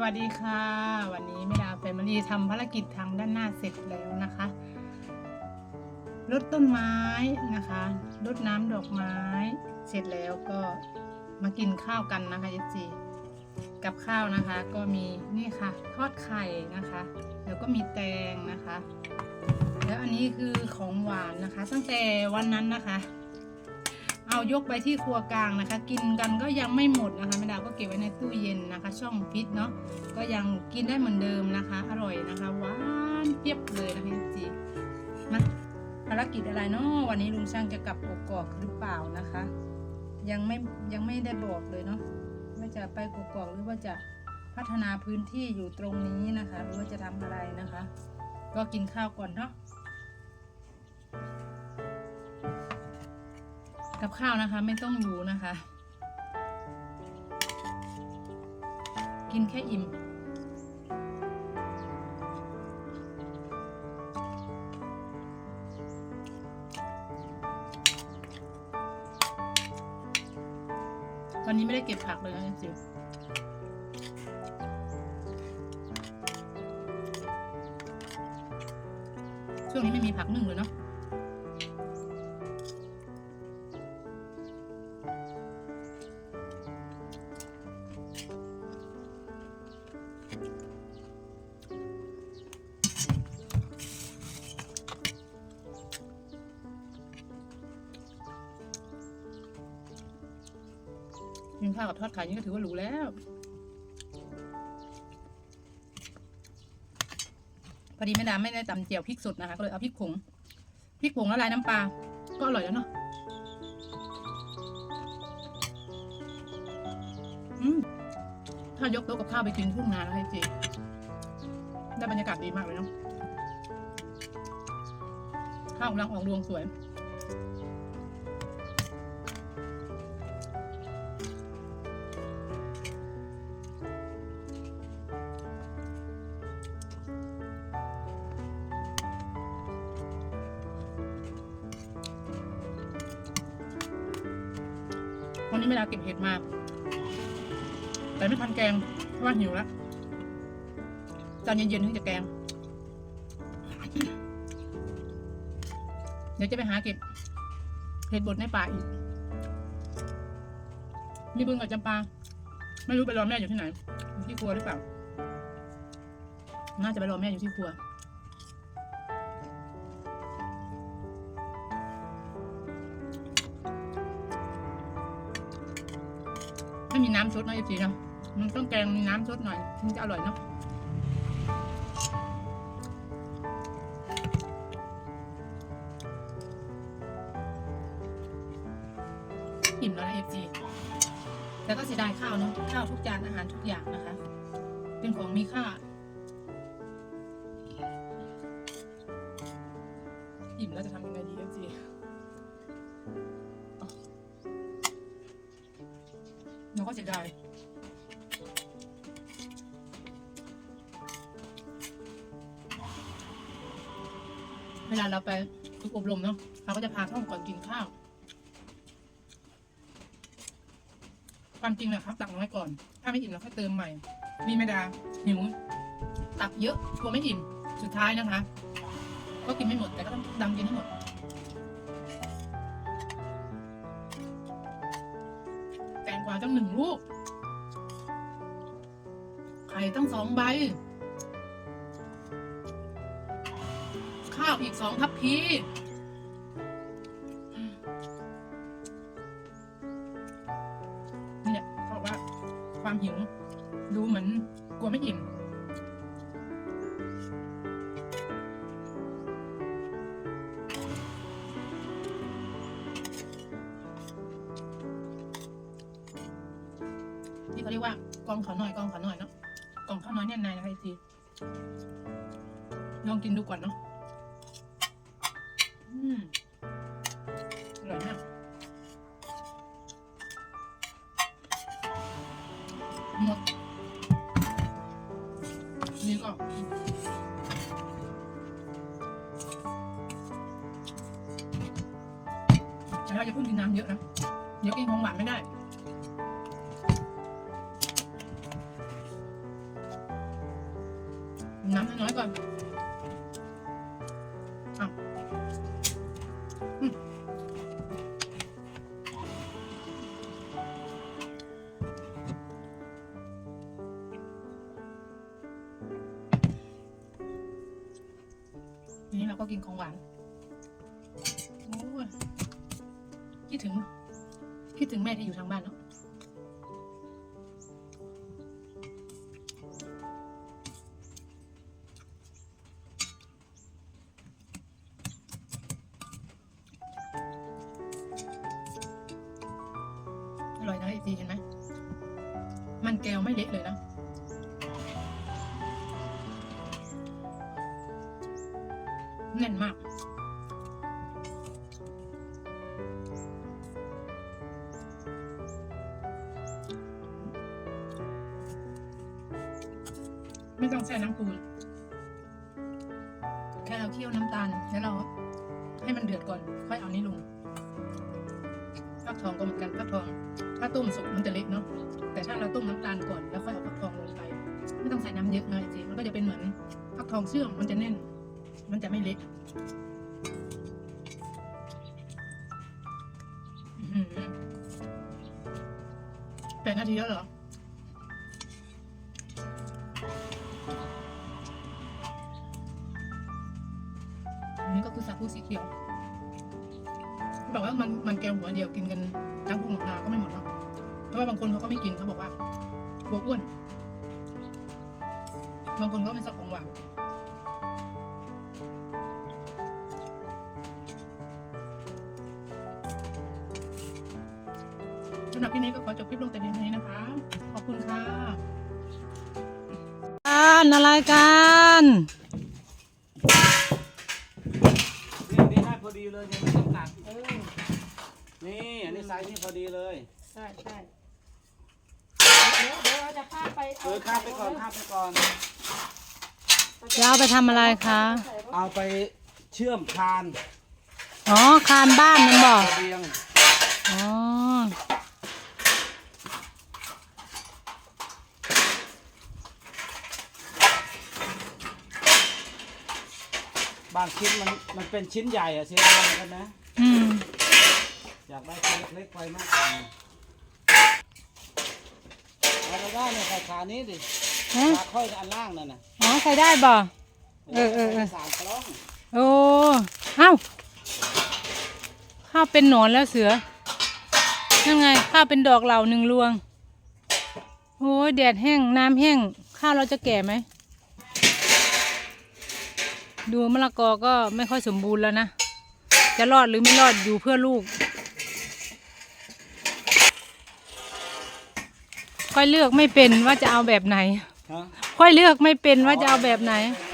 วัสดีค่ะ วันนี้แม่ดาแฟมิลี่ทำภารกิจทางด้านหน้าเสร็จแล้วนะคะรดต้นไม้นะคะรดน้ำดอกไม้เสร็จแล้วก็มากินข้าวกันนะคะยจีกับข้าวนะคะ ก็มีนี่ค่ะทอดไข่นะคะ แล้วก็มีแตงนะคะ แล้วอันนี้คือของหวานนะคะ ตั้งแต่วันนั้นนะคะ เอายกไปที่ครัวกลางนะคะ กินกันก็ยังไม่หมดนะคะแม่ดาวก็เก็บไว้ในตู้เย็นนะคะ ช่องฟิตเนาะก็ยังกินได้เหมือนเดิมนะคะ อร่อยนะคะหวานเปรียบเลยนะคะจีมาภารกิจอะไรเนาะวันนี้ลุงช่างจะกลับกกอกหรือเปล่านะคะ ยังไม่ยังไม่ได้บอกเลยเนาะว่าจะไปกกอกหรือว่าจะพัฒนาพื้นที่อยู่ตรงนี้นะคะ หรือว่าจะทำอะไรนะคะ ก็กินข้าวก่อนเนาะ กับข้าวนะคะ ไม่ต้องรู้นะคะ กินแค่อิ่ม วันนี้ไม่ได้เก็บผักเลยนะจิ๋วช่วงนี้ไม่มีผักนึ่งเลยเนาะ ข้าวกับทอดไข่นี่ก็ถือว่าหรูแล้ว พอดีแม่ดาไม่ได้ตำเจียวพริกสดนะคะ ก็เลยเอาพริกผงพริกผงละลายน้ำปลา ก็อร่อยแล้วเนาะถ้ายกโต๊ะกับข้าวไปกินทุ่งนาแล้วให้เจได้บรรยากาศดีมากเลยเนาะข้าวกำลังออกรวงสวย นี้ไม่ได้เก็บเห็ดมา แต่ไม่ทันแกงเพราะว่าหิวแล้วตอนเย็นๆถึงจะแกง เดี๋ยวจะไปหาเก็บเห็ดบดในป่าอีกมีบึงกับจำปา ไม่รู้ไปรอแม่อยู่ที่ไหน อยู่ที่ครัวหรือเปล่า น่าจะไปรอแม่อยู่ที่ครัว ไม่มีน้ำซดเนะเอฟซีเนาะมันต้องแกงมีน้ำซดหน่อยถึงจะอร่อยเนาะอิ่มแล้วนะเอฟซีแต่ก็เสียดายข้าวเนาะข้าวทุกจานอาหารทุกอย่างนะคะ เป็นของมีค่า เราก็เสียดายเวลาเราไปฝึกอบรมเนาะเขาก็จะพาท่องก่อนกินข้าว ความจริงนะครับตักน้อยก่อน ถ้าไม่อิ่มเราค่อยเติมใหม่ มีไม่ดาหิวตักเยอะกลัวไม่อิ่ม สุดท้ายนะคะ ก็กินไม่หมดแต่ก็ต้องดำกินให้หมดาตั้งหนึ่งลูก ไข่ตั้งสองใบ ข้าวอีกสองทัพพี ที่เขาเรียกว่ากองเขาหน่อยกองเขาหน่อยเนาะกองข้าวน้อยเนี่ยในนะคะอีกทีลองกินดูก่อนเนาะอืมอร่อยมากหมดนี่ก็แต่เราจะเพิ่งกินน้ำเยอะนะ เดี๋ยวกินของหวานไม่ได้ น้ำน้อยๆก่อนอะอืมทีนี้เราก็กินของหวานโอ้ยคิดถึงคิดถึงแม่ที่อยู่ทางบ้านเนา แก้วไม่เละเลยนะแน่นมากไม่ต้องใส่น้ำปูนแค่เราเคี่ยวน้ำตาลแล้วเราให้มันเดือดก่อน ค่อยเอานี้ลง ฟักทองก็เหมือนกันฟักทอง ถ้าต้มสุกมันจะเละเนาะแต่ถ้าเราต้มน้ำตาลก่อนแล้วค่อยเอาฟักทองลงไป ไม่ต้องใส่น้ำเยอะนะจริงมันก็จะเป็นเหมือนฟักทองเชื่อมมันจะแน่น มันจะไม่เละแปดนาทีแล้วเหรอนนี้ก็คือสาคูสีเขียว บอกว่ามันมันแกงหัวเดียวกินกันทั้งพวงนาก็ไม่หมดเนาะเพราะว่าบางคนเขาก็ไม่กินเขาบอกว่ากลัวอ้วนบางคนก็ไม่ชอบของหวานสำหรับที่นี้ก็ขอจบคลิปลงแต่เพียงเท่านี้นะคะ ขอบคุณค่ะ การอะไรกันนี่ได้พอดีเลยยังไม่ต้องตัดเออนี่อั นนี้ไซส์นี่พอดีเลยใช่ใช่เดี๋ยวเดี๋ยวเราจะพาไปเออข้ามไปก่อนข้ามไปก่อน จะเอาไปทำอะไรคะ เอาไปเชื่อมคานอ๋อ คานบ้านมันบอก ระเบียงอ๋อ บางชิ้นมันมันเป็นชิ้นใหญ่อะเสียดายเหมือนกันนะ อืม อยากได้ชิ้นเล็กๆไปมากกว่าเอาไปได้เนี่ยใส่ขานี้ดิฮะขาค่อยอันล่างนั่นน่ะอ๋อใส่ได้บ่เออเออเออสามกล้องโอ้เอ้าข้าวเป็นหนอนแล้วเสือนั่นไงข้าวเป็นดอกเหล่าหนึ่งรวงโอ้ยแดดแห้งน้ำแห้งข้าวเราจะแก่ไหม ดูมะละกอก็ไม่ค่อยสมบูรณ์แล้วนะ จะรอดหรือไม่รอดอยู่เพื่อลูก ค่อยเลือกไม่เป็นว่าจะเอาแบบไหน ฮะค่อยเลือกไม่เป็นว่าจะเอาแบบไหนไม่เป็นไรทั้งนั้น